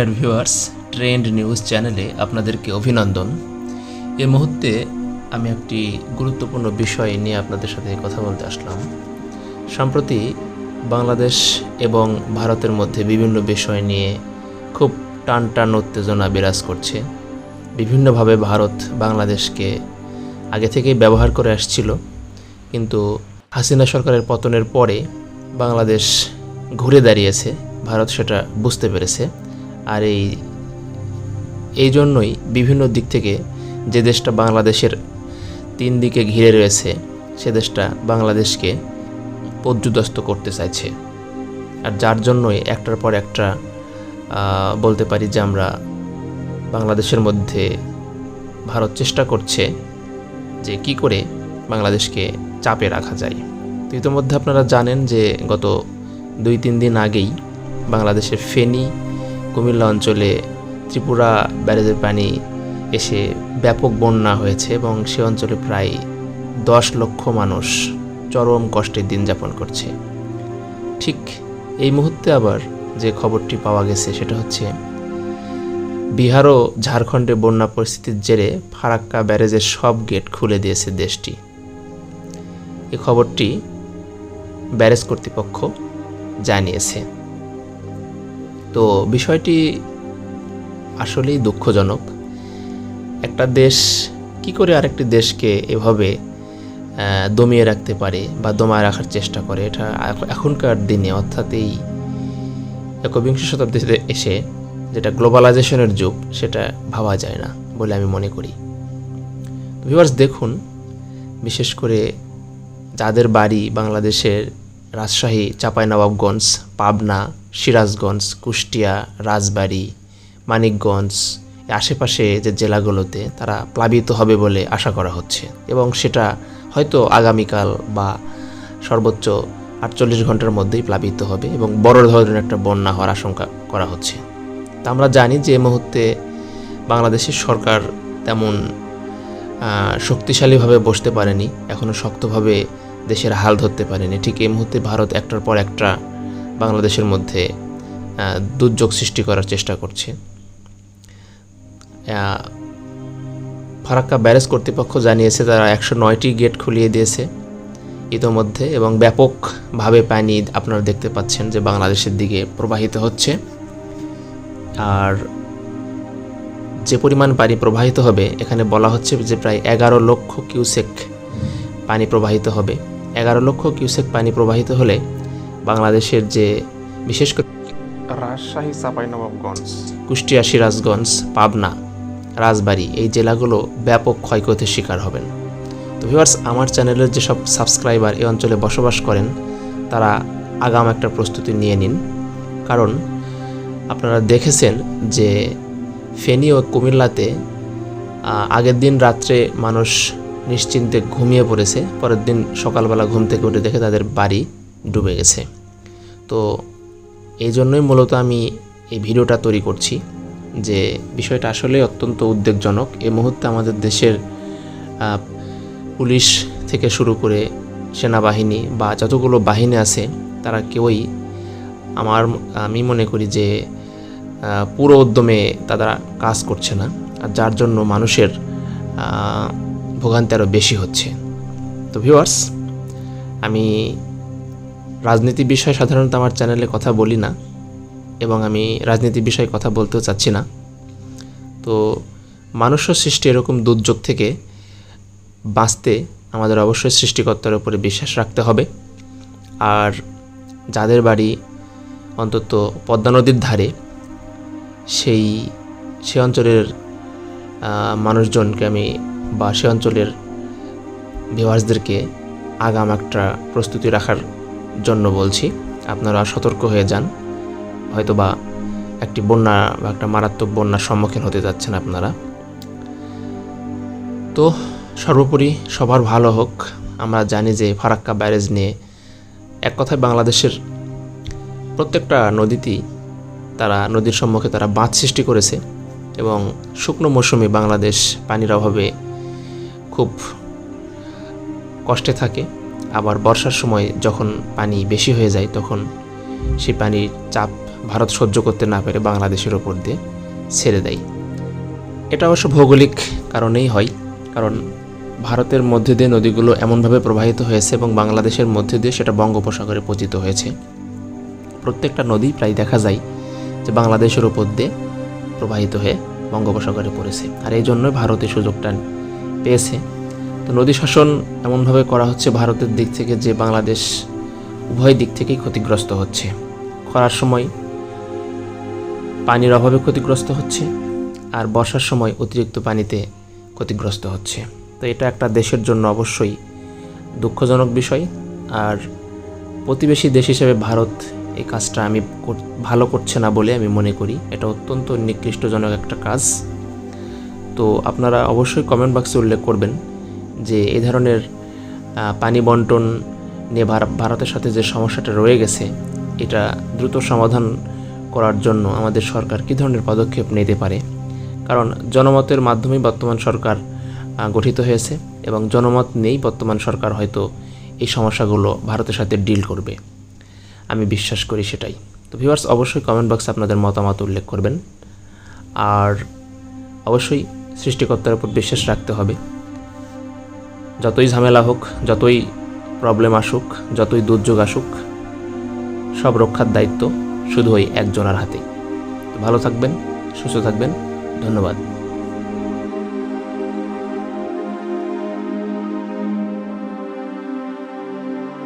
Dear viewers trend news চ্যানেলে আপনাদেরকে অভিনন্দন। এই মুহূর্তে আমি একটি গুরুত্বপূর্ণ বিষয় নিয়ে আপনাদের সাথে কথা বলতে আসলাম। সম্প্রতি বাংলাদেশ এবং ভারতের মধ্যে বিভিন্ন বিষয় নিয়ে খুব টান টান উত্তেজনা বিরাজ করছে। বিভিন্নভাবে ভারত বাংলাদেশকে আগে থেকেই ব্যবহার করে আসছিল। কিন্তু হাসিনা সরকারের পতনের পরে বাংলাদেশ ঘুরে দাঁড়িয়েছে। ভারত সেটা বুঝতে পেরেছে। আর এই এই জন্যই বিভিন্ন দিক থেকে যে দেশটা বাংলাদেশের তিন দিকে ঘিরে রয়েছে, সে দেশটা বাংলাদেশকে পর্যুদস্ত করতে চাইছে। আর যার জন্যই একটার পর একটা বলতে পারি যে আমরা বাংলাদেশের মধ্যে ভারত চেষ্টা করছে যে কি করে বাংলাদেশকে চাপে রাখা যায়। তো ইতিমধ্যে আপনারা জানেন যে গত দুই তিন দিন আগেই বাংলাদেশের ফেনী কুমিল্লা অঞ্চলে ত্রিপুরা ব্যারেজের পানি এসে ব্যাপক বন্যা হয়েছে এবং সে অঞ্চলে প্রায় দশ লক্ষ মানুষ চরম কষ্টের দিন যাপন করছে। ঠিক এই মুহূর্তে আবার যে খবরটি পাওয়া গেছে সেটা হচ্ছে, বিহার ও ঝাড়খণ্ডে বন্যা পরিস্থিতির জেরে ফারাক্কা ব্যারেজের সব গেট খুলে দিয়েছে দেশটি। এই খবরটি ব্যারেজ কর্তৃপক্ষ জানিয়েছে। তো বিষয়টি আসলেই দুঃখজনক। একটা দেশ কি করে আরেকটি দেশকে এভাবে দমিয়ে রাখতে পারে বা দমায় রাখার চেষ্টা করে, এটা এখনকার দিনে অর্থাৎ এই একবিংশ শতাব্দীতে এসে যেটা গ্লোবালাইজেশনের যুগ, সেটা ভাবা যায় না বলে আমি মনে করি। ভিউয়ার্স দেখুন, বিশেষ করে যাদের বাড়ি বাংলাদেশের রাজশাহী, চাঁপাইনবাবগঞ্জ, পাবনা, সিরাজগঞ্জ, কুষ্টিয়া, রাজবাড়ী, মানিকগঞ্জ আশেপাশে যে জেলাগুলোতে তারা প্লাবিত হবে বলে আশা করা হচ্ছে। এবং সেটা হয়তো আগামীকাল বা সর্বোচ্চ আটচল্লিশ ঘণ্টার মধ্যেই প্লাবিত হবে এবং বড় ধরনের একটা বন্যা হওয়ার আশঙ্কা করা হচ্ছে। তা আমরা জানি যে মুহূর্তে বাংলাদেশের সরকার তেমন শক্তিশালীভাবে বসতে পারেনি এখনও শক্তভাবে দেশের হাল ধরতে পারেনি। ঠিক এই মুহূর্তে ভারত একটার পর একটা বাংলাদেশের মধ্যে দুর্যোগ সৃষ্টি করার চেষ্টা করছে। ফারাক্কা ব্যারেজ কর্তৃপক্ষ জানিয়েছে তারা একশো নয়টি গেট খুলিয়ে দিয়েছে ইতোমধ্যে এবং ব্যাপকভাবে পানি আপনারা দেখতে পাচ্ছেন যে বাংলাদেশের দিকে প্রবাহিত হচ্ছে। আর যে পরিমাণ পানি প্রবাহিত হবে, এখানে বলা হচ্ছে যে প্রায় এগারো লক্ষ কিউসেক পানি প্রবাহিত হবে। এগারো লক্ষ কিউসেক পানি প্রবাহিত হলে বাংলাদেশের যে বিশেষ করে রাজশাহী চাঁপাইনবাবগঞ্জ। কুষ্টিয়া সিরাজগঞ্জ পাবনা রাজবাড়ী এই জেলাগুলো ব্যাপক ক্ষয়ক্ষতির শিকার হবেন। তো ভিউয়ার্স আমার চ্যানেলের যেসব সাবস্ক্রাইবার এই অঞ্চলে বসবাস করেন তারা আগাম একটা প্রস্তুতি নিয়ে নিন। কারণ আপনারা দেখেছেন যে ফেনী ও কুমিল্লাতে আগের দিন রাত্রে মানুষ নিশ্চিন্তে ঘুমিয়ে পড়েছে। পরের দিন সকালবেলা ঘুম থেকে উঠে দেখে তাদের বাড়ি ডুবে গেছে। তো এই জন্যই মূলত আমি এই ভিডিওটা তৈরি করছি যে বিষয়টা আসলে অত্যন্ত উদ্বেগজনক। এই মুহূর্তে আমাদের দেশের পুলিশ থেকে শুরু করে সেনাবাহিনী বা যতগুলো বাহিনী আছে, তারা কেউই আমার, আমি মনে করি যে পুরো উদ্যমে তারা কাজ করছে না। আর যার জন্য মানুষের ভোগান্তি আরও বেশি হচ্ছে। তো ভিউয়ার্স আমি রাজনীতি বিষয়ে সাধারণত আমার চ্যানেলে কথা বলি না এবং আমি রাজনীতি বিষয়ে কথা বলতেও চাচ্ছি না। তো মানুষ্য সৃষ্টি এরকম দুর্যোগ থেকে বাঁচতে আমাদের অবশ্যই সৃষ্টিকর্তার উপরে বিশ্বাস রাখতে হবে। আর যাদের বাড়ি অন্তত পদ্মা নদীর ধারে, সেই সে অঞ্চলের মানুষজনকে আমি বা সে অঞ্চলের ভিউয়ার্সদেরকে আগাম একটা প্রস্তুতি রাখার জন্য বলছি। আপনারা সতর্ক হয়ে যান। হয়তো বা একটি বন্যা বা একটা মারাত্মক বন্যার সম্মুখীন হতে যাচ্ছেন আপনারা। তো সর্বোপরি সবার ভালো হোক। আমরা জানি যে ফারাক্কা ব্যারেজ নিয়ে এক কথায় বাংলাদেশের প্রত্যেকটা নদীতেই তারা নদীর সম্মুখে তারা বাঁধ সৃষ্টি করেছে এবং শুকনো মৌসুমে বাংলাদেশ পানির অভাবে খুব কষ্টে থাকে। আবার বর্ষার সময় যখন পানি বেশি হয়ে যায়, তখন সেই পানির চাপ ভারত সহ্য করতে না পেরে বাংলাদেশের ওপর দিয়ে ছেড়ে দেয়। এটা অবশ্য ভৌগোলিক কারণেই হয়, কারণ ভারতের মধ্যে দিয়ে নদীগুলো এমনভাবে প্রবাহিত হয়েছে এবং বাংলাদেশের মধ্যে দিয়ে সেটা বঙ্গোপসাগরে পতিত হয়েছে। প্রত্যেকটা নদী প্রায় দেখা যায় যে বাংলাদেশের ওপর দিয়ে প্রবাহিত হয়ে বঙ্গোপসাগরে পড়েছে। আর এই জন্যই ভারত সুযোগটা পেয়েছে। তো নদী শাসন এমনভাবে করা হচ্ছে ভারতের দিক থেকে যে বাংলাদেশ উভয় দিক থেকেই ক্ষতিগ্রস্ত হচ্ছে। খরার সময় পানির অভাবে ক্ষতিগ্রস্ত হচ্ছে আর বর্ষার সময় অতিরিক্ত পানিতে ক্ষতিগ্রস্ত হচ্ছে। তো এটা একটা দেশের জন্য অবশ্যই দুঃখজনক বিষয় আর প্রতিবেশী দেশ হিসেবে ভারত এই কাজটা আমি ভালো করছে না বলে আমি মনে করি। এটা অত্যন্ত নিকৃষ্টজনক একটা কাজ। তো আপনারা অবশ্যই কমেন্ট বক্সে উল্লেখ করবেন যে এই ধরনের পানি বন্টন নিয়ে ভারতের সাথে যে সমস্যাটা রয়ে গেছে, এটা দ্রুত সমাধান করার জন্য আমাদের সরকার কী ধরনের পদক্ষেপ নিতে পারে? কারণ জনমতের মাধ্যমেই বর্তমান সরকার গঠিত হয়েছে এবং জনমত নেই বর্তমান সরকার হয়তো এই সমস্যাগুলো ভারতের সাথে ডিল করবে। আমি বিশ্বাস করি সেটাই। তো ভিউয়ার্স অবশ্যই কমেন্ট বক্সে আপনাদের মতামত উল্লেখ করবেন। আর অবশ্যই সৃষ্টিকর্তার উপর বিশ্বাস রাখতে হবে। যতই ঝামেলা হোক, যতই প্রবলেম আসুক, যতই দুর্যোগ আসুক, সব রক্ষার দায়িত্ব শুধু ওই একজনের হাতে ভালো থাকবেন, সুস্থ থাকবেন, ধন্যবাদ।